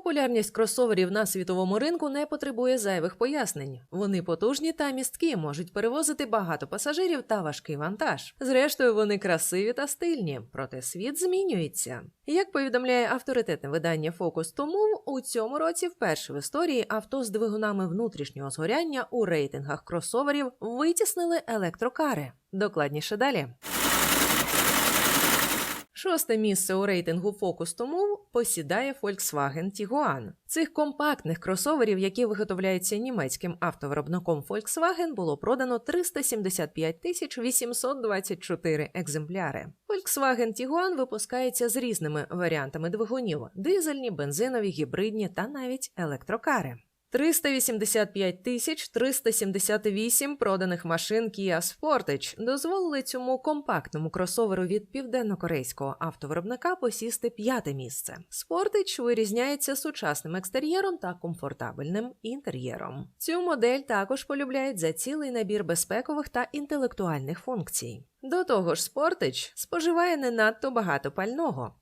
Популярність кросоверів на світовому ринку не потребує зайвих пояснень. Вони потужні та місткі, можуть перевозити багато пасажирів та важкий вантаж. Зрештою, вони красиві та стильні, проте світ змінюється. Як повідомляє авторитетне видання to Move, у цьому році вперше в історії авто з двигунами внутрішнього згоряння у рейтингах кросоверів витіснили електрокари. Докладніше далі. Шосте місце у рейтингу to Move посідає Volkswagen Tiguan. Цих компактних кросоверів, які виготовляються німецьким автовиробником Volkswagen, було продано 375 тисяч 824 екземпляри. Volkswagen Tiguan випускається з різними варіантами двигунів: дизельні, бензинові, гібридні та навіть електрокари. 385 тисяч 378 проданих машин Kia Sportage дозволили цьому компактному кросоверу від південно-корейського автовиробника посісти п'яте місце. Sportage вирізняється сучасним екстер'єром та комфортабельним інтер'єром. Цю модель також полюбляють за цілий набір безпекових та інтелектуальних функцій. До того ж, Sportage споживає не надто багато пального.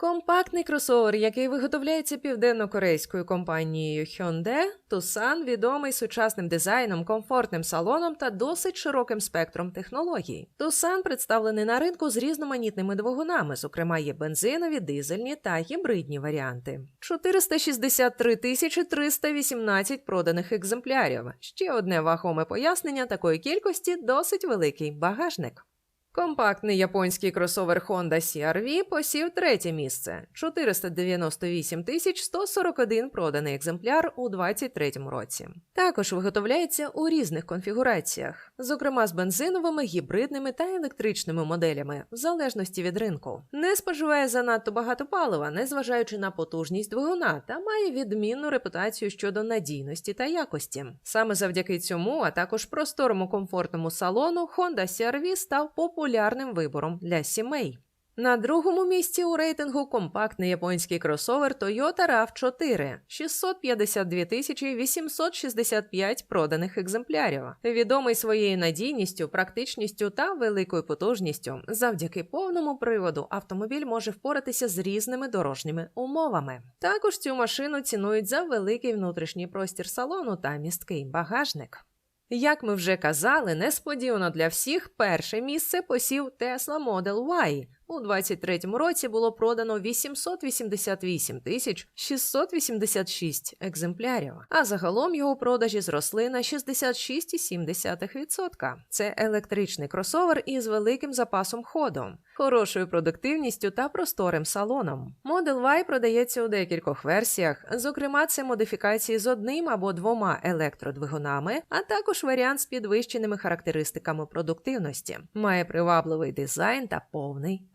Компактний кросовер, який виготовляється південно-корейською компанією Hyundai, Tucson відомий сучасним дизайном, комфортним салоном та досить широким спектром технологій. Tucson представлений на ринку з різноманітними двигунами, зокрема є бензинові, дизельні та гібридні варіанти. 463 тисячі 318 проданих екземплярів. Ще одне вагоме пояснення такої кількості досить великий багажник. Компактний японський кросовер Honda CR-V посів третє місце 498 тисяч 141 проданий екземпляр у 2023 році. Також виготовляється у різних конфігураціях, зокрема з бензиновими, гібридними та електричними моделями, в залежності від ринку. Не споживає занадто багато палива, незважаючи на потужність двигуна, та має відмінну репутацію щодо надійності та якості. Саме завдяки цьому, а також просторому комфортному салону, Honda CR-V став популярним вибором для сімей. На другому місці у рейтингу компактний японський кросовер Toyota RAV4 652 тисячі 865 проданих екземплярів. Відомий своєю надійністю, практичністю та великою потужністю. Завдяки повному приводу автомобіль може впоратися з різними дорожніми умовами. Також цю машину цінують за великий внутрішній простір салону та місткий багажник. Як ми вже казали, несподівано для всіх перше місце посів Tesla Model Y. У 23-му році було продано 888 тисяч 686 екземплярів, а загалом його продажі зросли на 66,7%. Це електричний кросовер із великим запасом ходу, хорошою продуктивністю та просторим салоном. Model Y продається у декількох версіях, зокрема, це модифікації з одним або двома електродвигунами, а також варіант з підвищеними характеристиками продуктивності. Має привабливий дизайн та повний